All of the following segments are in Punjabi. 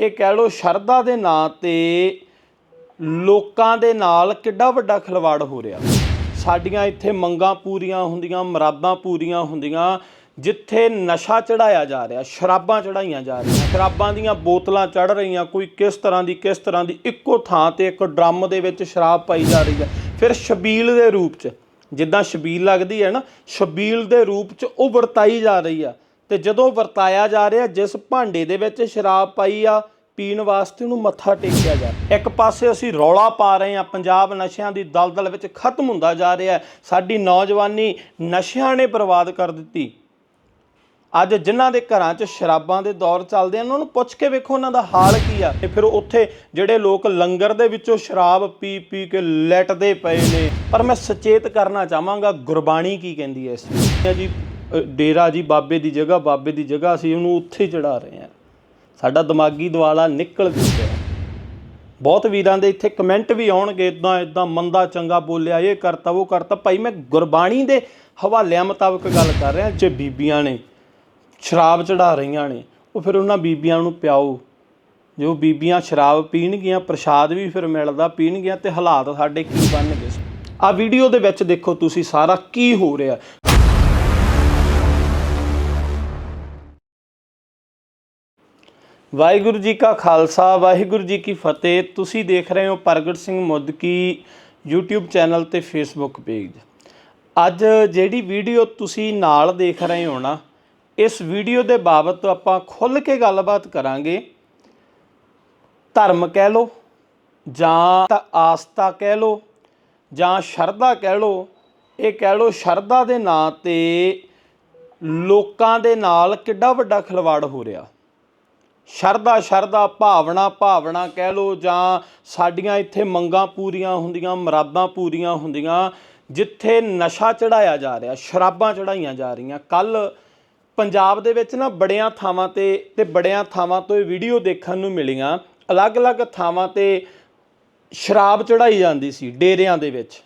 ਇਹ ਕਹਿ ਲੋ ਸ਼ਰਧਾ ਦੇ ਨਾਂ ਤੇ ਲੋਕਾਂ ਦੇ ਨਾਲ ਕਿੱਡਾ ਵੱਡਾ ਖਿਲਵਾੜ ਹੋ ਰਿਹਾ। ਸਾਡੀਆਂ ਇੱਥੇ ਮੰਗਾਂ ਪੂਰੀਆਂ ਹੁੰਦੀਆਂ, ਮਰਾਦਾਂ ਪੂਰੀਆਂ ਹੁੰਦੀਆਂ, ਜਿੱਥੇ ਨਸ਼ਾ ਚੜਾਇਆ ਜਾ ਰਿਹਾ, ਸ਼ਰਾਬਾਂ ਚੜਾਈਆਂ ਜਾ ਰਹੀਆਂ, ਸ਼ਰਾਬਾਂ ਦੀਆਂ ਬੋਤਲਾਂ ਚੜ ਰਹੀਆਂ, ਕੋਈ ਕਿਸ ਤਰ੍ਹਾਂ ਦੀ, ਕਿਸ ਤਰ੍ਹਾਂ ਦੀ, ਇੱਕੋ ਥਾਂ ਤੇ ਇੱਕ ਡਰਮ ਦੇ ਵਿੱਚ ਸ਼ਰਾਬ ਪਾਈ ਜਾ ਰਹੀ ਹੈ। ਫਿਰ ਸ਼ਬੀਲ ਦੇ ਰੂਪ 'ਚ, ਜਿੱਦਾਂ ਸ਼ਬੀਲ ਲੱਗਦੀ ਹੈ ਨਾ, ਸ਼ਬੀਲ ਦੇ ਰੂਪ 'ਚ ਉਹ ਵਰਤਾਈ ਜਾ ਰਹੀ ਆ। ਤੇ ਜਦੋਂ ਵਰਤਾਇਆ ਜਾ ਰਿਹਾ, ਜਿਸ ਭਾਂਡੇ ਦੇ ਵਿੱਚ ਸ਼ਰਾਬ ਪਾਈ ਆ, ਪੀਣ ਵਾਸਤੇ ਉਹਨੂੰ ਮੱਥਾ ਟੇਕਿਆ ਜਾ ਇੱਕ ਪਾਸੇ ਅਸੀਂ ਰੌਲਾ ਪਾ ਰਹੇ ਹਾਂ, ਪੰਜਾਬ ਨਸ਼ਿਆਂ ਦੀ ਦਲਦਲ ਵਿੱਚ ਖਤਮ ਹੁੰਦਾ ਜਾ ਰਿਹਾ ਸਾਡੀ ਨੌਜਵਾਨੀ ਨਸ਼ਿਆਂ ਨੇ ਬਰਬਾਦ ਕਰ ਦਿੱਤੀ। ਅੱਜ ਜਿਨ੍ਹਾਂ ਦੇ ਘਰਾਂ 'ਚ ਸ਼ਰਾਬਾਂ ਦੇ ਦੌਰ ਚੱਲਦੇ ਆ ਉਹਨਾਂ ਨੂੰ ਪੁੱਛ ਕੇ ਵੇਖੋ ਉਹਨਾਂ ਦਾ ਹਾਲ ਕੀ ਆ। ਤੇ ਫਿਰ ਉੱਥੇ ਜਿਹੜੇ ਲੋਕ ਲੰਗਰ ਦੇ ਵਿੱਚੋਂ ਸ਼ਰਾਬ ਪੀ ਪੀ ਕੇ ਲੈਟਦੇ ਪਏ ਨੇ। ਪਰ ਮੈਂ ਸੁਚੇਤ ਕਰਨਾ ਚਾਹਾਂਗਾ, ਗੁਰਬਾਣੀ ਕੀ ਕਹਿੰਦੀ ਹੈ ਇਸ ਵਿੱਚ? ਜੀ ਡੇਰਾ ਜੀ, ਬਾਬੇ ਦੀ ਜਗ੍ਹਾ, ਬਾਬੇ ਦੀ ਜਗ੍ਹਾ ਅਸੀਂ ਉਹਨੂੰ ਉੱਥੇ ਚੜਾ ਰਹੇ ਹਾਂ। ਸਾਡਾ ਦਿਮਾਗੀ ਦਵਾਲਾ ਨਿਕਲ ਗਿਆ ਬਹੁਤ ਵੀਰਾਂ ਦੇ ਇੱਥੇ ਕਮੈਂਟ ਵੀ ਆਉਣਗੇ ਇਦਾਂ ਇਦਾਂ ਮੰਦਾ, ਚੰਗਾ ਬੋਲਿਆ, ਇਹ ਕਰਤਾ, ਉਹ ਕਰਤਾ। ਭਾਈ ਮੈਂ ਗੁਰਬਾਣੀ ਦੇ ਹਵਾਲਿਆਂ ਮੁਤਾਬਕ ਗੱਲ ਕਰ ਰਿਹਾ, ਜੇ ਬੀਬੀਆਂ ਨੇ ਸ਼ਰਾਬ ਚੜਾ ਰਹੀਆਂ ਨੇ, ਉਹ ਫਿਰ ਉਹਨਾਂ ਬੀਬੀਆਂ ਨੂੰ ਪਿਆਓ। ਜੋ ਬੀਬੀਆਂ ਸ਼ਰਾਬ ਪੀਣਗੀਆਂ, ਪ੍ਰਸ਼ਾਦ ਵੀ ਫਿਰ ਮਿਲਦਾ ਪੀਣਗੀਆਂ ਤੇ ਹਾਲਾਤ ਸਾਡੇ ਕੀ ਬਣਨਗੇ ਆ ਵੀਡੀਓ ਦੇ ਵਿੱਚ ਦੇਖੋ ਤੁਸੀਂ ਸਾਰਾ ਕੀ ਹੋ ਰਿਹਾ। ਵਾਹਿਗੁਰੂ ਜੀ ਕਾ ਖਾਲਸਾ, ਵਾਹਿਗੁਰੂ ਜੀ ਕੀ ਫਤਿਹ। ਤੁਸੀਂ ਦੇਖ ਰਹੇ ਹੋ ਪ੍ਰਗਟ ਸਿੰਘ ਮੁੱਦਕੀ YouTube ਚੈਨਲ ਤੇ Facebook ਪੇਜ। ਅੱਜ ਜਿਹੜੀ ਵੀਡੀਓ ਤੁਸੀਂ ਨਾਲ ਦੇਖ ਰਹੇ ਹੋ ਨਾ, ਇਸ ਵੀਡੀਓ ਦੇ ਬਾਬਤ ਆਪਾਂ ਖੁੱਲ ਕੇ ਗੱਲਬਾਤ ਕਰਾਂਗੇ। ਧਰਮ ਕਹਿ ਲੋ ਜਾਂ ਤਾਂ ਆਸਥਾ ਕਹਿ ਲੋ ਜਾਂ ਸ਼ਰਧਾ ਕਹਿ ਲੋ ਇਹ ਕਹਿ ਲੋ ਸ਼ਰਧਾ ਦੇ ਨਾਂ ਤੇ ਲੋਕਾਂ ਦੇ ਨਾਲ ਕਿੱਡਾ ਵੱਡਾ ਖਿਲਵਾੜ ਹੋ ਰਿਹਾ। ਸ਼ਰਧਾ ਸ਼ਰਧਾ, ਭਾਵਨਾ ਭਾਵਨਾ ਕਹਿ ਲੋ ਜਾਂ ਸਾਡੀਆਂ ਇੱਥੇ ਮੰਗਾਂ ਪੂਰੀਆਂ ਹੁੰਦੀਆਂ, ਮਰਾਦਾਂ ਪੂਰੀਆਂ ਹੁੰਦੀਆਂ, ਜਿੱਥੇ ਨਸ਼ਾ ਚੜਾਇਆ ਜਾ ਰਿਹਾ, ਸ਼ਰਾਬਾਂ ਚੜਾਈਆਂ ਜਾ ਰਹੀਆਂ। ਕੱਲ ਪੰਜਾਬ ਦੇ ਵਿੱਚ ਨਾ ਬੜਿਆਂ ਥਾਵਾਂ ਤੇ ਤੇ ਬੜਿਆਂ ਥਾਵਾਂ ਤੋਂ ਇਹ ਵੀਡੀਓ ਦੇਖਣ ਨੂੰ ਮਿਲੀਆਂ। ਅਲੱਗ-ਅਲੱਗ ਥਾਵਾਂ ਤੇ ਸ਼ਰਾਬ ਚੜਾਈ ਜਾਂਦੀ ਸੀ ਡੇਰਿਆਂ ਦੇ ਵਿੱਚ।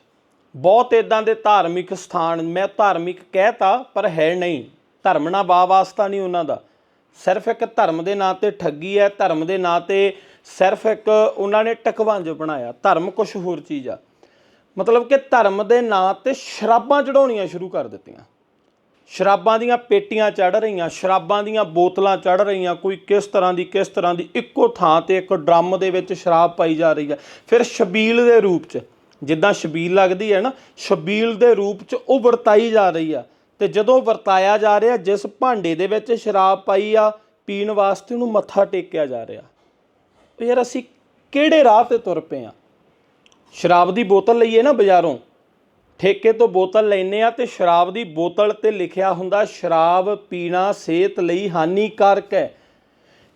ਬਹੁਤ ਇਦਾਂ ਦੇ ਧਾਰਮਿਕ ਸਥਾਨ, ਮੈਂ ਧਾਰਮਿਕ ਕਹਿਤਾ ਪਰ ਹੈ ਨਹੀਂ। ਧਰਮ ਨਾਲ ਵਾ ਵਾਸਤਾ ਨਹੀਂ ਉਹਨਾਂ ਦਾ। ਸਿਰਫ ਇੱਕ ਧਰਮ ਦੇ ਨਾਂ ਤੇ ਠੱਗੀ ਹੈ, ਧਰਮ ਦੇ ਨਾਂ ਤੇ ਸਿਰਫ ਇੱਕ ਉਹਨਾਂ ਨੇ ਟਕਵੰਜ ਬਣਾਇਆ। ਧਰਮ ਕੁਝ ਹੋਰ ਚੀਜ਼ ਆ। ਮਤਲਬ ਕਿ ਧਰਮ ਦੇ ਨਾਂ ਤੇ ਸ਼ਰਾਬਾਂ ਚੜਾਉਣੀਆਂ ਸ਼ੁਰੂ ਕਰ ਦਿੱਤੀਆਂ। ਸ਼ਰਾਬਾਂ ਦੀਆਂ ਪੇਟੀਆਂ ਚੜ ਰਹੀਆਂ, ਸ਼ਰਾਬਾਂ ਦੀਆਂ ਬੋਤਲਾਂ ਚੜ ਰਹੀਆਂ, ਕੋਈ ਕਿਸ ਤਰ੍ਹਾਂ ਦੀ, ਕਿਸ ਤਰ੍ਹਾਂ ਦੀ, ਇੱਕੋ ਥਾਂ ਤੇ ਇੱਕ ਡਰਮ ਦੇ ਵਿੱਚ ਸ਼ਰਾਬ ਪਾਈ ਜਾ ਰਹੀ ਹੈ। ਫਿਰ ਸ਼ਬੀਲ ਦੇ ਰੂਪ 'ਚ, ਜਿੱਦਾਂ ਸ਼ਬੀਲ ਲੱਗਦੀ ਹੈ ਨਾ, ਸ਼ਬੀਲ ਦੇ ਰੂਪ 'ਚ ਉਹ ਵਰਤਾਈ ਜਾ ਰਹੀ ਆ। ਤੇ ਜਦੋਂ ਵਰਤਾਇਆ ਜਾ ਰਿਹਾ, ਜਿਸ ਭਾਂਡੇ ਦੇ ਵਿੱਚ ਸ਼ਰਾਬ ਪਾਈ ਆ, ਪੀਣ ਵਾਸਤੇ ਉਹਨੂੰ ਮੱਥਾ ਟੇਕਿਆ ਜਾ ਰਿਹਾ। ਉਹ ਯਾਰ ਅਸੀਂ ਕਿਹੜੇ ਰਾਹ ਤੇ ਤੁਰ ਪਏ ਆ? ਸ਼ਰਾਬ ਦੀ ਬੋਤਲ ਲਈਏ ਨਾ ਬਾਜ਼ਾਰੋਂ। ਠੇਕੇ ਤੋਂ ਬੋਤਲ ਲੈਨੇ ਆ ਤੇ ਸ਼ਰਾਬ ਦੀ ਬੋਤਲ ਤੇ ਲਿਖਿਆ ਹੁੰਦਾ, ਸ਼ਰਾਬ ਪੀਣਾ ਸਿਹਤ ਲਈ ਹਾਨੀਕਾਰਕ ਹੈ।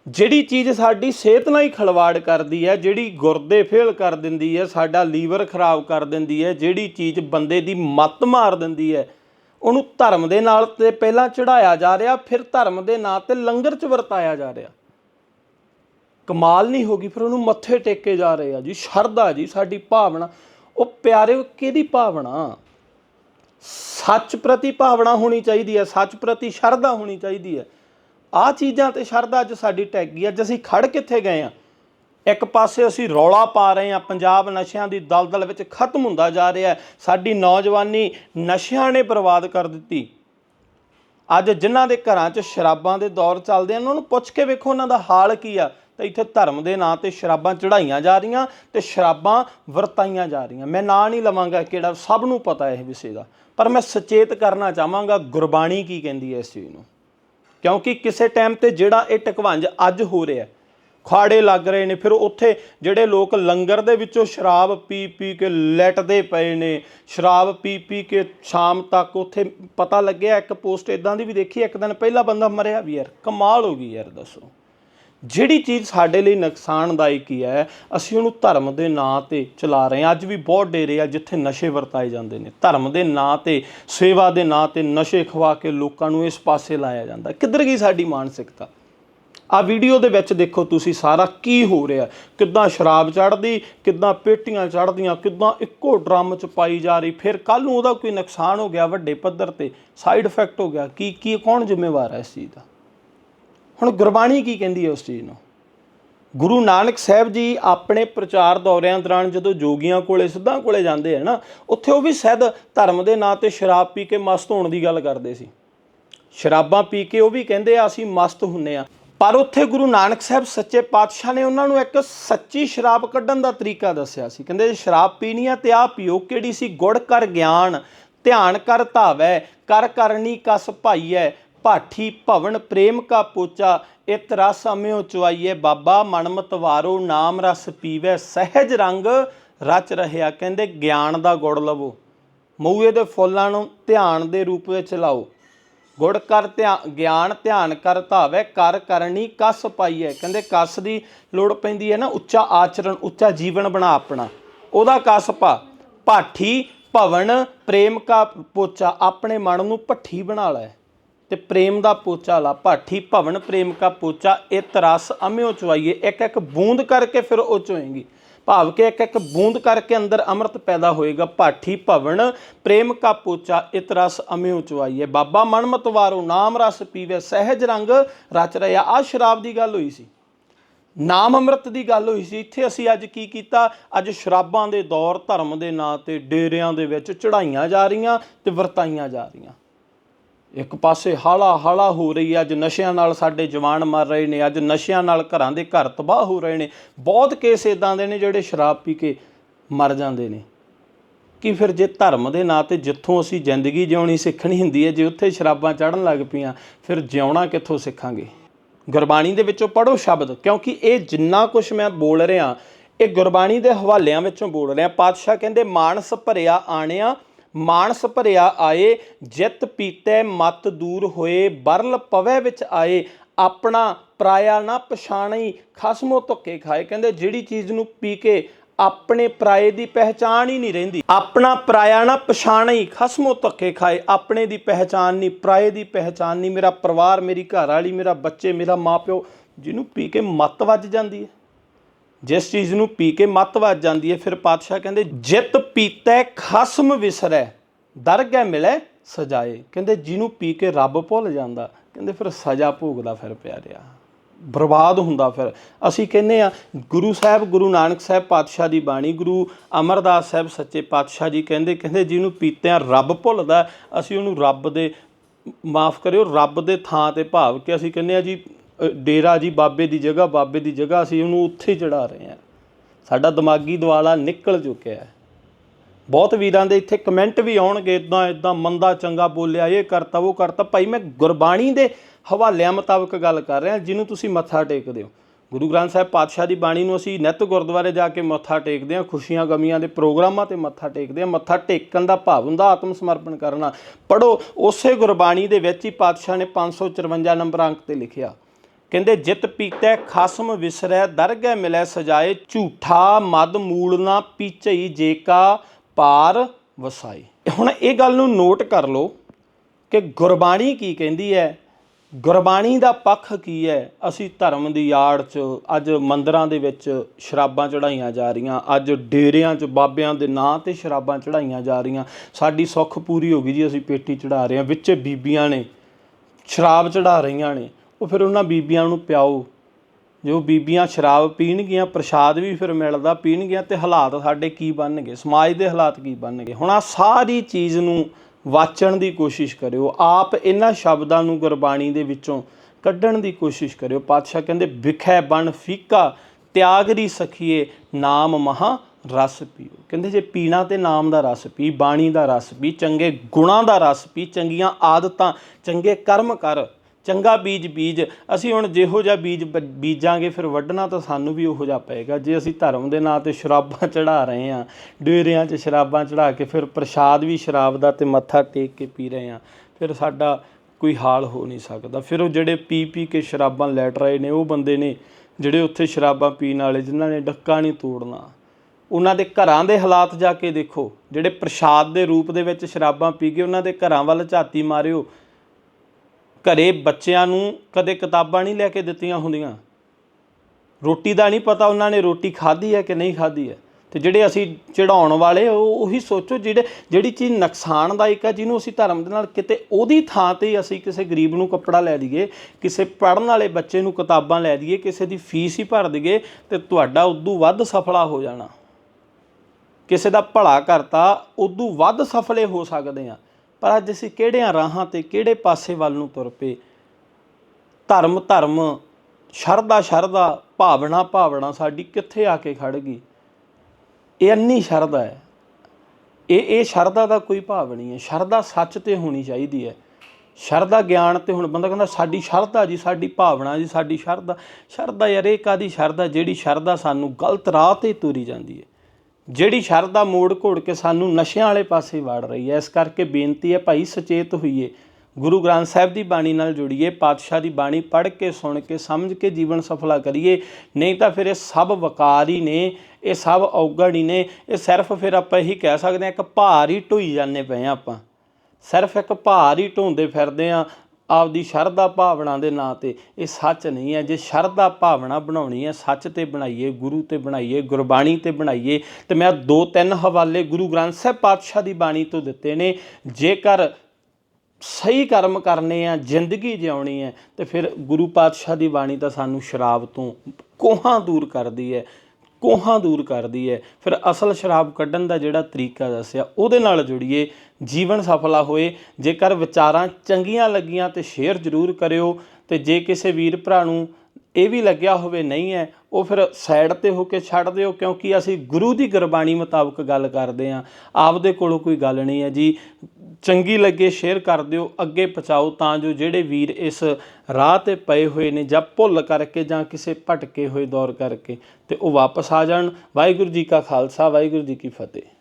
ਜਿਹੜੀ ਚੀਜ਼ ਸਾਡੀ ਸਿਹਤ ਨਾਲ ਹੀ ਖਲਵਾੜ ਕਰਦੀ ਹੈ, ਜਿਹੜੀ ਗੁਰਦੇ ਫੇਲ ਕਰ ਦਿੰਦੀ ਹੈ, ਸਾਡਾ ਲੀਵਰ ਖਰਾਬ ਕਰ ਦਿੰਦੀ ਹੈ, ਜਿਹੜੀ ਚੀਜ਼ ਬੰਦੇ ਦੀ ਮੱਤ ਮਾਰ ਦਿੰਦੀ ਹੈ ਉਹਨੂੰ ਧਰਮ ਦੇ ਨਾਲ ਤੇ ਪਹਿਲਾਂ ਚੜਾਇਆ ਜਾ ਰਿਹਾ, ਫਿਰ ਧਰਮ ਦੇ ਨਾਂ ਤੇ ਲੰਗਰ ਚ ਵਰਤਾਇਆ ਜਾ ਰਿਹਾ। ਕਮਾਲ ਨਹੀਂ ਹੋਗੀ ਫਿਰ ਉਹਨੂੰ ਮੱਥੇ ਟੇਕੇ ਜਾ ਰਹੇ ਆ ਜੀ, ਸ਼ਰਧਾ ਜੀ, ਸਾਡੀ ਭਾਵਨਾ। ਉਹ ਪਿਆਰੇ ਕਿਹਦੀ ਭਾਵਨਾ? ਸੱਚ ਪ੍ਰਤੀ ਭਾਵਨਾ ਹੋਣੀ ਚਾਹੀਦੀ ਹੈ, ਸੱਚ ਪ੍ਰਤੀ ਸ਼ਰਧਾ ਹੋਣੀ ਚਾਹੀਦੀ ਹੈ। ਆ ਚੀਜ਼ਾਂ ਤੇ ਸ਼ਰਧਾ ਅੱਜ ਸਾਡੀ ਟੈਗ ਗਈ ਅੱਜ ਅਸੀਂ ਖੜ ਕਿੱਥੇ ਗਏ ਆ? ਇੱਕ ਪਾਸੇ ਅਸੀਂ ਰੌਲਾ ਪਾ ਰਹੇ ਹਾਂ, ਪੰਜਾਬ ਨਸ਼ਿਆਂ ਦੀ ਦਲਦਲ ਵਿੱਚ ਖਤਮ ਹੁੰਦਾ ਜਾ ਰਿਹਾ ਹੈ। ਸਾਡੀ ਨੌਜਵਾਨੀ ਨਸ਼ਿਆਂ ਨੇ ਬਰਬਾਦ ਕਰ ਦਿੱਤੀ। ਅੱਜ ਜਿਨ੍ਹਾਂ ਦੇ ਘਰਾਂ 'ਚ ਸ਼ਰਾਬਾਂ ਦੇ ਦੌਰ ਚੱਲਦੇ ਆ ਉਹਨਾਂ ਨੂੰ ਪੁੱਛ ਕੇ ਵੇਖੋ ਉਹਨਾਂ ਦਾ ਹਾਲ ਕੀ ਆ। ਤਾਂ ਇੱਥੇ ਧਰਮ ਦੇ ਨਾਂ ਤੇ ਸ਼ਰਾਬਾਂ ਚੜਾਈਆਂ ਜਾ ਰਹੀਆਂ ਤੇ ਸ਼ਰਾਬਾਂ ਵਰਤਾਈਆਂ ਜਾ ਰਹੀਆਂ। ਮੈਂ ਨਾਂ ਨਹੀਂ ਲਵਾਂਗਾ ਕਿਹੜਾ, ਸਭ ਨੂੰ ਪਤਾ ਇਹ ਵਿਸ਼ੇ ਦਾ। ਪਰ ਮੈਂ ਸੁਚੇਤ ਕਰਨਾ ਚਾਹਾਂਗਾ ਗੁਰਬਾਣੀ ਕੀ ਕਹਿੰਦੀ ਹੈ ਇਸ ਚੀਜ਼ ਨੂੰ। ਕਿਉਂਕਿ ਕਿਸੇ ਟਾਈਮ ਤੇ ਜਿਹੜਾ ਇਹ ਟਕਵੰਜ ਅੱਜ ਹੋ ਰਿਹਾ ਖਾੜੇ ਲੱਗ ਰਹੇ ਨੇ। ਫਿਰ ਉੱਥੇ ਜਿਹੜੇ ਲੋਕ ਲੰਗਰ ਦੇ ਵਿੱਚੋਂ ਸ਼ਰਾਬ ਪੀ ਪੀ ਕੇ ਲੈਟਦੇ ਪਏ ਨੇ। ਸ਼ਰਾਬ ਪੀ ਪੀ ਕੇ ਸ਼ਾਮ ਤੱਕ ਉੱਥੇ ਪਤਾ ਲੱਗਿਆ, ਇੱਕ ਪੋਸਟ ਇਦਾਂ ਦੀ ਵੀ ਦੇਖੀ, ਇੱਕ ਦਿਨ ਪਹਿਲਾ ਬੰਦਾ ਮਰਿਆ ਵੀ ਯਾਰ। ਕਮਾਲ ਹੋ ਗਈ ਯਾਰ, ਦੱਸੋ। ਜਿਹੜੀ ਚੀਜ਼ ਸਾਡੇ ਲਈ ਨੁਕਸਾਨਦਾਇਕ ਹੀ ਹੈ, ਅਸੀਂ ਉਹਨੂੰ ਧਰਮ ਦੇ ਨਾਂ ਤੇ ਚਲਾ ਰਹੇ ਹਾਂ। ਅੱਜ ਵੀ ਬਹੁਤ ਡੇਰੇ ਆ ਜਿੱਥੇ ਨਸ਼ੇ ਵਰਤਾਏ ਜਾਂਦੇ ਨੇ। ਧਰਮ ਦੇ ਨਾਂ ਤੇ, ਸੇਵਾ ਦੇ ਨਾਂ ਤੇ ਨਸ਼ੇ ਖਵਾ ਕੇ ਲੋਕਾਂ ਨੂੰ ਇਸ ਪਾਸੇ ਲਾਇਆ ਜਾਂਦਾ। ਕਿੱਧਰ ਗਈ ਸਾਡੀ ਮਾਨਸਿਕਤਾ? ਆ ਵੀਡੀਓ ਦੇ ਵਿੱਚ ਦੇਖੋ ਤੁਸੀਂ ਸਾਰਾ ਕੀ ਹੋ ਰਿਹਾ। ਕਿੱਦਾਂ ਸ਼ਰਾਬ ਚੜਦੀ ਕਿੱਦਾਂ ਪੇਟੀਆਂ ਚੜਦੀਆਂ ਕਿੱਦਾਂ ਇੱਕੋ ਡਰਮ ਚ ਪਾਈ ਜਾ ਰਹੀ। ਫਿਰ ਕੱਲ ਨੂੰ ਉਹਦਾ ਕੋਈ ਨੁਕਸਾਨ ਹੋ ਗਿਆ ਵੱਡੇ ਪੱਧਰ ਤੇ ਸਾਈਡ ਇਫੈਕਟ ਹੋ ਗਿਆ। ਕੀ ਕੀ, ਕੌਣ ਜ਼ਿੰਮੇਵਾਰ ਹੈ ਇਸ ਚੀਜ਼ ਦਾ? ਹੁਣ ਗੁਰਬਾਣੀ ਕੀ ਕਹਿੰਦੀ ਹੈ ਉਸ ਚੀਜ਼ ਨੂੰ? ਗੁਰੂ ਨਾਨਕ ਸਾਹਿਬ ਜੀ ਆਪਣੇ ਪ੍ਰਚਾਰ ਦੌਰਿਆਂ ਦੌਰਾਨ ਜਦੋਂ ਜੋਗੀਆਂ ਕੋਲੇ, ਸਿੱਧਾਂ ਕੋਲੇ ਜਾਂਦੇ ਹੈ ਨਾ, ਉੱਥੇ ਉਹ ਵੀ ਸਹਿਦ ਧਰਮ ਦੇ ਨਾਂ ਤੇ ਸ਼ਰਾਬ ਪੀ ਕੇ ਮਸਤ ਹੋਣ ਦੀ ਗੱਲ ਕਰਦੇ ਸੀ। ਸ਼ਰਾਬਾਂ ਪੀ ਕੇ ਉਹ ਵੀ ਕਹਿੰਦੇ ਆ, ਅਸੀਂ ਮਸਤ ਹੁੰਨੇ ਆ। ਪਰ ਉੱਥੇ ਗੁਰੂ ਨਾਨਕ ਸਾਹਿਬ ਸੱਚੇ ਪਾਤਸ਼ਾਹ ਨੇ ਉਹਨਾਂ ਨੂੰ ਇੱਕ ਸੱਚੀ ਸ਼ਰਾਬ ਕੱਢਣ ਦਾ ਤਰੀਕਾ ਦੱਸਿਆ ਸੀ। ਕਹਿੰਦੇ ਸ਼ਰਾਬ ਪੀਣੀ ਆ ਤੇ ਆ ਪੀਓ, ਕਿਹੜੀ ਸੀ? ਗੁੜ ਕਰ ਗਿਆਨ, ਧਿਆਨ ਕਰ ਧਾਵੈ, ਕਰ ਕਰਨੀ ਕਸ ਭਾਈਐ, ਭਾਠੀ ਭਵਨ ਪ੍ਰੇਮ ਕਾ ਪੋਚਾ, ਇਤ ਰਸ ਅਮਿਓ ਚੁਆਈਏ ਬਾਬਾ ਮਨਮਤ ਵਾਰੋ ਨਾਮ ਰਸ ਪੀਵੇ, ਸਹਿਜ ਰੰਗ ਰਚ ਰਹਿਆ। ਕਹਿੰਦੇ ਗਿਆਨ ਦਾ ਗੁੜ ਲਵੋ, ਮਊਏ ਦੇ ਫੁੱਲਾਂ ਨੂੰ ਧਿਆਨ ਦੇ ਰੂਪ ਵਿੱਚ ਲਾਓ। ਗੁੜ ਕਰ ਧਿਆਨ ਗਿਆਨ ਧਿਆਨ ਕਰ ਧਾਵੇ, ਕਰ ਕਰਨੀ ਕਸ ਪਾਈਏ ਕਹਿੰਦੇ ਕਸ ਦੀ ਲੋੜ ਪੈਂਦੀ ਹੈ ਨਾ, ਉੱਚਾ ਆਚਰਣ, ਉੱਚਾ ਜੀਵਨ ਬਣਾ ਆਪਣਾ। ਉਹਦਾ ਕਸ ਪਾ, ਭਾਠੀ, ਭਵਨ, ਪ੍ਰੇਮ ਕਾ ਪੋਚਾ, ਆਪਣੇ ਮਨ ਨੂੰ ਭੱਠੀ ਬਣਾ ਲੈ। ਤੇ ਪ੍ਰੇਮ ਦਾ ਪੋਚਾ ਲਾ, ਭਾਠੀ, ਭਵਨ, ਪ੍ਰੇਮ ਕਾ ਪੋਚਾ, ਇਹ ਰਸ ਅਮਿਓ ਚਵਾਈਏ ਇੱਕ ਇੱਕ ਬੂੰਦ ਕਰਕੇ ਫਿਰ ਉਹ ਚੋਏਗੀ ਭਾਵ ਕਿ ਇੱਕ ਇੱਕ ਬੂੰਦ ਕਰਕੇ ਅੰਦਰ ਅੰਮ੍ਰਿਤ ਪੈਦਾ ਹੋਏਗਾ। ਭਾਠੀ ਭਵਨ, ਪ੍ਰੇਮ ਕਾ ਪੋਚਾ, ਇਤ ਰਸ ਅਮਿਓ ਚੁਆਈਏ। ਬਾਬਾ ਮਨਮਤ ਵਾਰੋ ਨਾਮ ਰਸ ਪੀਵੇ, ਸਹਿਜ ਰੰਗ ਰਚ ਰਿਆ ਆ ਸ਼ਰਾਬ ਦੀ ਗੱਲ ਹੋਈ ਸੀ। ਨਾਮ ਅੰਮ੍ਰਿਤ ਦੀ ਗੱਲ ਹੋਈ ਸੀ। ਇੱਥੇ ਅਸੀਂ ਅੱਜ ਕੀ ਕੀਤਾ? ਅੱਜ ਸ਼ਰਾਬਾਂ ਦੇ ਦੌਰ ਧਰਮ ਦੇ ਨਾਂ ਤੇ ਡੇਰਿਆਂ ਦੇ ਵਿੱਚ ਚੜਾਈਆਂ ਜਾ ਰਹੀਆਂ ਤੇ ਵਰਤਾਈਆਂ ਜਾ ਰਹੀਆਂ। ਇੱਕ ਪਾਸੇ ਹਾਲਾ ਹਾਲਾ ਹੋ ਰਹੀ ਹੈ। ਅੱਜ ਨਸ਼ਿਆਂ ਨਾਲ ਸਾਡੇ ਜਵਾਨ ਮਰ ਰਹੇ ਨੇ। ਅੱਜ ਨਸ਼ਿਆਂ ਨਾਲ ਘਰਾਂ ਦੇ ਘਰ ਤਬਾਹ ਹੋ ਰਹੇ ਨੇ। ਬਹੁਤ ਕੇਸ ਇਦਾਂ ਦੇ ਨੇ ਜਿਹੜੇ ਸ਼ਰਾਬ ਪੀ ਕੇ ਮਰ ਜਾਂਦੇ ਨੇ। ਕਿ ਫਿਰ ਜੇ ਧਰਮ ਦੇ ਨਾਂ ਤੇ ਜਿੱਥੋਂ ਅਸੀਂ ਜ਼ਿੰਦਗੀ ਜਿਉਣੀ ਸਿੱਖਣੀ ਹੁੰਦੀ ਹੈ, ਜੇ ਉੱਥੇ ਸ਼ਰਾਬਾਂ ਚੜਨ ਲੱਗ ਪਈਆਂ, ਫਿਰ ਜਿਉਣਾ ਕਿੱਥੋਂ ਸਿੱਖਾਂਗੇ? ਗੁਰਬਾਣੀ ਦੇ ਵਿੱਚੋਂ ਪੜੋ ਸ਼ਬਦ, ਕਿਉਂਕਿ ਇਹ ਜਿੰਨਾ ਕੁਝ ਮੈਂ ਬੋਲ ਰਿਹਾ, ਇਹ ਗੁਰਬਾਣੀ ਦੇ ਹਵਾਲਿਆਂ ਵਿੱਚੋਂ ਬੋਲ ਰਿਹਾ। ਪਾਤਸ਼ਾਹ ਕਹਿੰਦੇ, ਮਾਨਸ ਭਰਿਆ ਆਣਿਆ ਮਾਨਸ ਭਰਿਆ ਆਏ, ਜਿਤ ਪੀਤੇ ਮਤ ਦੂਰ ਹੋਏ, ਬਰਲ ਪਵੈ ਵਿੱਚ ਆਏ, ਆਪਣਾ ਪਰਾਇਆ ਨਾ ਪਛਾਣੀ ਖਸਮੋ ਧੁੱਕੇ ਖਾਏ। ਕਹਿੰਦੇ ਜਿਹੜੀ ਚੀਜ਼ ਨੂੰ ਪੀ ਕੇ ਆਪਣੇ ਪਰਾਏ ਦੀ ਪਹਿਚਾਣ ਹੀ ਨਹੀਂ ਰਹਿੰਦੀ, ਆਪਣਾ ਪਰਾਇਆ ਨਾ ਪਛਾਣੀ ਖਸਮੋ ਧੱਕੇ ਖਾਏ, ਆਪਣੇ ਦੀ ਪਹਿਚਾਣ ਨਹੀਂ, ਪਰਾਏ ਦੀ ਪਹਿਚਾਣ ਨਹੀਂ। ਮੇਰਾ ਪਰਿਵਾਰ, ਮੇਰੀ ਘਰ ਵਾਲੀ ਮੇਰਾ ਬੱਚੇ, ਮੇਰਾ ਮਾਪਿਓ ਜਿਹਨੂੰ ਪੀ ਕੇ ਮੱਤ ਵੱਜ ਜਾਂਦੀ ਹੈ। ਜਿਸ ਚੀਜ਼ ਨੂੰ ਪੀ ਕੇ ਮੱਤ ਵੱਜ ਜਾਂਦੀ ਹੈ, ਫਿਰ ਪਾਤਸ਼ਾਹ ਕਹਿੰਦੇ, ਜਿਤ ਪੀਤੈ, ਖਸਮ ਵਿਸਰੈ ਦਰਗਹਿ ਮਿਲੈ, ਸਜਾਏ। ਕਹਿੰਦੇ, ਜਿਹਨੂੰ ਪੀ ਕੇ ਰੱਬ ਭੁੱਲ ਜਾਂਦਾ, ਕਹਿੰਦੇ, ਫਿਰ ਸਜ਼ਾ ਭੋਗਦਾ ਫਿਰ ਪਿਆਰਿਆ। ਬਰਬਾਦ ਹੁੰਦਾ ਫਿਰ। ਅਸੀਂ ਕਹਿੰਦੇ ਆ ਗੁਰੂ ਸਾਹਿਬ, ਗੁਰੂ ਨਾਨਕ ਸਾਹਿਬ ਪਾਤਸ਼ਾਹ ਦੀ ਬਾਣੀ, ਗੁਰੂ ਅਮਰਦਾਸ ਸਾਹਿਬ ਸੱਚੇ ਪਾਤਸ਼ਾਹ ਜੀ ਕਹਿੰਦੇ ਕਹਿੰਦੇ, ਜਿਹਨੂੰ ਪੀਤਿਆਂ ਰੱਬ ਭੁੱਲਦਾ, ਅਸੀਂ ਉਹਨੂੰ ਰੱਬ ਦੇ, ਮਾਫ ਕਰਿਓ, ਰੱਬ ਦੇ ਥਾਂ ਤੇ ਭਾਵ ਕਿ ਅਸੀਂ ਕਹਿੰਦੇ ਆ ਜੀ ਡੇਰਾ ਜੀ, ਬਾਬੇ ਦੀ ਜਗ੍ਹਾ, ਬਾਬੇ ਦੀ ਜਗ੍ਹਾ ਅਸੀਂ ਉਹਨੂੰ ਉੱਥੇ ਚੜਾ ਰਹੇ ਹਾਂ। ਸਾਡਾ ਦਿਮਾਗੀ ਦਵਾਲਾ ਨਿਕਲ ਚੁੱਕਿਆ ਹੈ। ਬਹੁਤ ਵੀਰਾਂ ਦੇ ਇੱਥੇ ਕਮੈਂਟ ਵੀ ਆਉਣਗੇ ਇਦਾਂ ਇਦਾਂ ਮੰਦਾ, ਚੰਗਾ ਬੋਲਿਆ, ਇਹ ਕਰਤਾ, ਉਹ ਕਰਤਾ। ਭਾਈ, ਮੈਂ ਗੁਰਬਾਣੀ ਦੇ ਹਵਾਲਿਆਂ ਮੁਤਾਬਕ ਗੱਲ ਕਰ ਰਿਹਾ, ਜਿਹਨੂੰ ਤੁਸੀਂ ਮੱਥਾ ਟੇਕਦੇ ਹੋ। ਗੁਰੂ ਗ੍ਰੰਥ ਸਾਹਿਬ ਪਾਤਸ਼ਾਹ ਦੀ ਬਾਣੀ ਨੂੰ ਅਸੀਂ ਨਿੱਤ ਗੁਰਦੁਆਰੇ ਜਾ ਕੇ ਮੱਥਾ ਟੇਕਦੇ ਹਾਂ, ਖੁਸ਼ੀਆਂ, ਗਮੀਆਂ ਦੇ ਪ੍ਰੋਗਰਾਮਾਂ ਤੇ ਮੱਥਾ ਟੇਕਦੇ ਹਾਂ। ਮੱਥਾ ਟੇਕਣ ਦਾ ਭਾਵ ਹੁੰਦਾ ਆਤਮ ਸਮਰਪਣ ਕਰਨਾ। ਪੜੋ ਉਸੇ ਗੁਰਬਾਣੀ ਦੇ ਵਿੱਚ ਹੀ ਪਾਤਸ਼ਾਹ ਨੇ 554 ਨੰਬਰ ਅੰਕ ਤੇ ਲਿਖਿਆ। ਕਹਿੰਦੇ, ਜਿਤ ਪੀਤੈ, ਖਸਮ ਵਿਸਰੈ, ਦਰਗਹਿ ਮਿਲੈ ਸਜਾਏ, ਝੂਠਾ ਮਦ ਮੂਲ ਨਾ ਪੀਚਈ ਜੇਕਾ ਪਾਰ ਵਸਾਈ ਹੁਣ ਇਹ ਗੱਲ ਨੂੰ ਨੋਟ ਕਰ ਲਓ ਕਿ ਗੁਰਬਾਣੀ ਕੀ ਕਹਿੰਦੀ ਹੈ? ਗੁਰਬਾਣੀ ਦਾ ਪੱਖ ਕੀ ਹੈ? ਅਸੀਂ ਧਰਮ ਦੀ ਆੜ 'ਚ, ਅੱਜ ਮੰਦਰਾਂ ਦੇ ਵਿੱਚ ਸ਼ਰਾਬਾਂ ਚੜਾਈਆਂ ਜਾ ਰਹੀਆਂ, ਅੱਜ ਡੇਰਿਆਂ 'ਚ ਬਾਬਿਆਂ ਦੇ ਨਾਂ ਤੇ ਸ਼ਰਾਬਾਂ ਚੜਾਈਆਂ ਜਾ ਰਹੀਆਂ। ਸਾਡੀ ਸੁੱਖ ਪੂਰੀ ਹੋ ਗਈ ਜੀ, ਅਸੀਂ ਪੇਟੀ ਚੜਾ ਰਹੇ ਹਾਂ, ਵਿੱਚ ਬੀਬੀਆਂ ਨੇ ਸ਼ਰਾਬ ਚੜਾ ਰਹੀਆਂ ਨੇ। ਉਹ ਫਿਰ ਉਹਨਾਂ ਬੀਬੀਆਂ ਨੂੰ ਪਿਆਓ। ਜੋ ਬੀਬੀਆਂ ਸ਼ਰਾਬ ਪੀਣਗੀਆਂ ਪ੍ਰਸ਼ਾਦ ਵੀ ਫਿਰ ਮਿਲਦਾ ਪੀਣਗੀਆਂ ਤੇ ਹਾਲਾਤ ਸਾਡੇ ਕੀ ਬਣਨਗੇ? ਸਮਾਜ ਦੇ ਹਾਲਾਤ ਕੀ ਬਣਨਗੇ? ਹੁਣ ਆ ਸਾਰੀ ਚੀਜ਼ ਨੂੰ ਵਾਚਣ ਦੀ ਕੋਸ਼ਿਸ਼ ਕਰਿਓ। ਆਪ ਇਹਨਾਂ ਸ਼ਬਦਾਂ ਨੂੰ ਗੁਰਬਾਣੀ ਦੇ ਵਿੱਚੋਂ ਕੱਢਣ ਦੀ ਕੋਸ਼ਿਸ਼ ਕਰਿਓ। ਪਾਤਸ਼ਾਹ ਕਹਿੰਦੇ ਵਿਖੈ ਬਣ ਫੀਕਾ, ਤਿਆਗਰੀ ਸਖੀਏ, ਨਾਮ ਮਹਾ ਰਸ ਪੀਓ। ਕਹਿੰਦੇ, ਜੇ ਪੀਣਾ ਤੇ ਨਾਮ ਦਾ ਰਸ ਪੀ, ਬਾਣੀ ਦਾ ਰਸ ਪੀ, ਚੰਗੇ ਗੁਣਾਂ ਦਾ ਰਸ ਪੀ, ਚੰਗੀਆਂ ਆਦਤਾਂ, ਚੰਗੇ ਕਰਮ ਕਰ ਚੰਗਾ ਬੀਜ ਬੀਜ, ਅਸੀਂ ਹੁਣ ਜਿਹੋ ਜਿਹਾ ਬੀਜ ਬ- ਬੀਜਾਂਗੇ ਫਿਰ ਵੱਢਣਾ ਤਾਂ ਸਾਨੂੰ ਵੀ ਉਹੋ ਜਿਹਾ ਪਏਗਾ। ਜੇ ਅਸੀਂ ਧਰਮ ਦੇ ਨਾਂ ਤੇ ਸ਼ਰਾਬਾਂ ਚੜਾ ਰਹੇ ਹਾਂ, ਡੇਰਿਆਂ 'ਚ ਸ਼ਰਾਬਾਂ ਚੜਾ ਕੇ ਫਿਰ ਪ੍ਰਸ਼ਾਦ ਵੀ ਸ਼ਰਾਬ ਦਾ ਤੇ ਮੱਥਾ ਟੇਕ ਕੇ ਪੀ ਰਹੇ ਹਾਂ, ਫਿਰ ਸਾਡਾ ਕੋਈ ਹਾਲ ਹੋ ਨਹੀਂ ਸਕਦਾ। ਫਿਰ ਉਹ ਜਿਹੜੇ ਪੀ ਪੀ ਕੇ ਸ਼ਰਾਬਾਂ ਲੈਟ ਰਹੇ ਨੇ, ਉਹ ਬੰਦੇ ਨੇ ਜਿਹੜੇ ਉੱਥੇ ਸ਼ਰਾਬਾਂ ਪੀਣ ਵਾਲੇ, ਜਿਨ੍ਹਾਂ ਨੇ ਡੱਕਾ ਨਹੀਂ ਤੋੜਨਾ, ਉਹਨਾਂ ਦੇ ਘਰਾਂ ਦੇ ਹਾਲਾਤ ਜਾ ਕੇ ਦੇਖੋ। ਜਿਹੜੇ ਪ੍ਰਸ਼ਾਦ ਦੇ ਰੂਪ ਦੇ ਵਿੱਚ ਸ਼ਰਾਬਾਂ ਪੀ ਕੇ ਉਹਨਾਂ ਦੇ ਘਰਾਂ ਵੱਲ ਝਾਤੀ ਮਾਰਿਓ ਘਰੇ ਬੱਚਿਆਂ ਨੂੰ ਕਦੇ ਕਿਤਾਬਾਂ ਨਹੀਂ ਲੈ ਕੇ ਦਿੱਤੀਆਂ ਹੁੰਦੀਆਂ। ਰੋਟੀ ਦਾ ਨਹੀਂ ਪਤਾ ਉਹਨਾਂ ਨੇ ਰੋਟੀ ਖਾਧੀ ਹੈ ਕਿ ਨਹੀਂ ਖਾਧੀ ਹੈ। ਤੇ ਜਿਹੜੇ ਅਸੀਂ ਚੜਾਉਣ ਵਾਲੇ ਉਹ ਉਹੀ ਸੋਚੋ ਜਿਹੜੇ, ਜਿਹੜੀ ਚੀਜ਼ ਨੁਕਸਾਨਦਾਇਕ ਆ, ਜਿਹਨੂੰ ਅਸੀਂ ਧਰਮ ਦੇ ਨਾਲ ਕਿਤੇ ਉਹਦੀ ਥਾਂ ਤੇ ਅਸੀਂ ਕਿਸੇ ਗਰੀਬ ਨੂੰ ਕੱਪੜਾ ਲੈ ਦਈਏ, ਕਿਸੇ ਪੜਨ ਵਾਲੇ ਬੱਚੇ ਨੂੰ ਕਿਤਾਬਾਂ ਲੈ ਦਈਏ, ਕਿਸੇ ਦੀ ਫੀਸ ਹੀ ਭਰ ਦਈਏ, ਤੇ ਤੁਹਾਡਾ ਉਦੋਂ ਵੱਧ ਸਫਲਾ ਹੋ ਜਾਣਾ। ਕਿਸੇ ਦਾ ਭਲਾ ਕਰਤਾ, ਉਦੋਂ ਵੱਧ ਸਫਲੇ ਹੋ ਸਕਦੇ ਆ। ਪਰ ਅੱਜ ਅਸੀਂ ਕਿਹੜਿਆਂ ਰਾਹਾਂ ਤੇ ਕਿਹੜੇ ਪਾਸੇ ਵੱਲ ਨੂੰ ਤੁਰ ਪਏ? ਧਰਮ ਧਰਮ, ਸ਼ਰਧਾ ਸ਼ਰਧਾ, ਭਾਵਨਾ ਭਾਵਨਾ ਸਾਡੀ ਕਿੱਥੇ ਆ ਕੇ ਖੜ ਗਈ? ਇਹ ਅੰਨੀ ਸ਼ਰਧਾ ਹੈ। ਇਹ ਇਹ ਸ਼ਰਧਾ ਦਾ ਕੋਈ ਭਾਵ ਨਹੀਂ ਹੈ। ਸ਼ਰਧਾ ਸੱਚ ਤੇ ਹੋਣੀ ਚਾਹੀਦੀ ਹੈ। ਸ਼ਰਧਾ ਗਿਆਨ ਤੇ ਹੁਣ ਬੰਦਾ ਕਹਿੰਦਾ, ਸਾਡੀ ਸ਼ਰਧਾ ਜੀ, ਸਾਡੀ ਭਾਵਨਾ ਜੀ, ਸਾਡੀ ਸ਼ਰਧਾ। ਸ਼ਰਧਾ ਯਾਰ, ਇਹ ਕਾਦੀ ਸ਼ਰਧਾ? ਜਿਹੜੀ ਸ਼ਰਧਾ ਸਾਨੂੰ ਗਲਤ ਰਾਹ ਤੇ ਤੁਰੀ ਜਾਂਦੀ ਹੈ। ਜਿਹੜੀ ਸ਼ਰਧਾ ਮੋੜ ਘੋੜ ਕੇ ਸਾਨੂੰ ਨਸ਼ਿਆਂ ਵਾਲੇ ਪਾਸੇ ਵਾੜ ਰਹੀ ਹੈ, ਇਸ ਕਰਕੇ ਬੇਨਤੀ ਹੈ ਭਾਈ ਸੁਚੇਤ ਹੋਈਏ। ਗੁਰੂ ਗ੍ਰੰਥ ਸਾਹਿਬ ਦੀ ਬਾਣੀ ਨਾਲ ਜੁੜੀਏ, ਪਾਤਸ਼ਾਹ ਦੀ ਬਾਣੀ ਪੜ੍ਹ ਕੇ, ਸੁਣ ਕੇ, ਸਮਝ ਕੇ ਜੀਵਨ ਸਫਲਾ ਕਰੀਏ। ਨਹੀਂ ਤਾਂ ਫਿਰ ਇਹ ਸਭ ਵਕਾਰ ਹੀ ਨੇ, ਇਹ ਸਭ ਔਗਣ ਹੀ ਨੇ। ਇਹ ਸਿਰਫ ਫਿਰ ਆਪਾਂ ਇਹੀ ਕਹਿ ਸਕਦੇ ਹਾਂ, ਇੱਕ ਭਾਰ ਹੀ ਢੋਈ ਜਾਂਦੇ ਪਏ ਆ ਆਪਾਂ। ਸਿਰਫ ਇੱਕ ਭਾਰ ਹੀ ਢੋਂਦੇ ਫਿਰਦੇ ਆ ਆਪਦੀ ਸ਼ਰਧਾ ਭਾਵਨਾ ਦੇ ਨਾਂ ਤੇ। ਇਹ ਸੱਚ ਨਹੀਂ ਹੈ। ਜੇ ਸ਼ਰਧਾ ਭਾਵਨਾ ਬਣਾਉਣੀ ਹੈ, ਸੱਚ ਤੇ ਬਣਾਈਏ, ਗੁਰੂ ਤੇ ਬਣਾਈਏ, ਗੁਰਬਾਣੀ ਤੇ ਬਣਾਈਏ, ਤੇ ਮੈਂ ਦੋ ਤਿੰਨ ਹਵਾਲੇ ਗੁਰੂ ਗ੍ਰੰਥ ਸਾਹਿਬ ਪਾਤਸ਼ਾਹ ਦੀ ਬਾਣੀ ਤੋਂ ਦਿੱਤੇ ਨੇ। ਜੇਕਰ ਸਹੀ ਕਰਮ ਕਰਨੇ ਆ, ਜ਼ਿੰਦਗੀ ਜਿਉਣੀ ਹੈ, ਤੇ ਫਿਰ ਗੁਰੂ ਪਾਤਸ਼ਾਹ ਦੀ ਬਾਣੀ ਤਾਂ ਸਾਨੂੰ ਸ਼ਰਾਬ ਤੋਂ ਕੋਹਾਂ ਦੂਰ ਕਰਦੀ ਹੈ। ਕੋਹਾਂ ਦੂਰ ਕਰਦੀ ਹੈ। ਫਿਰ ਅਸਲ ਸ਼ਰਾਬ ਕੱਢਣ ਦਾ ਜਿਹੜਾ ਤਰੀਕਾ ਦੱਸਿਆ, ਉਹਦੇ ਨਾਲ ਜੁੜੀਏ। ਜੀਵਨ ਸਫਲਾ ਹੋਏ। ਜੇਕਰ ਵਿਚਾਰਾਂ ਚੰਗੀਆਂ ਲੱਗੀਆਂ ਤੇ ਸ਼ੇਅਰ ਜ਼ਰੂਰ ਕਰਿਓ। ਤੇ ਜੇ ਕਿਸੇ ਵੀਰ ਭਰਾ ਨੂੰ ਇਹ ਵੀ ਲੱਗਿਆ ਹੋਵੇ ਨਹੀਂ ਹੈ, ਉਹ ਫਿਰ ਸਾਈਡ ਤੇ ਹੋ ਕੇ ਛੱਡ ਦਿਓ, ਕਿਉਂਕਿ ਅਸੀਂ ਗੁਰੂ ਦੀ ਗੁਰਬਾਣੀ ਮੁਤਾਬਕ ਗੱਲ ਕਰਦੇ ਆਂ ਆਪਦੇ ਕੋਲੋਂ ਕੋਈ ਗੱਲ ਨਹੀਂ ਹੈ ਜੀ। ਚੰਗੀ ਲੱਗੇ ਸ਼ੇਅਰ ਕਰ ਦਿਓ, ਅੱਗੇ ਪਹੁੰਚਾਓ ਤਾਂ ਜੋ ਜਿਹੜੇ ਵੀਰ ਇਸ ਰਾਹ ਤੇ ਪਏ ਹੋਏ ਨੇ ਜਾਂ ਭੁੱਲ ਕਰਕੇ ਜਾਂ ਕਿਸੇ ਭਟਕੇ ਹੋਏ ਦੌਰ ਕਰਕੇ ਤੇ ਉਹ ਵਾਪਸ ਆ ਜਾਣ। ਵਾਹਿਗੁਰੂ ਜੀ ਕਾ ਖਾਲਸਾ, ਵਾਹਿਗੁਰੂ ਜੀ ਕੀ ਫਤਿਹ।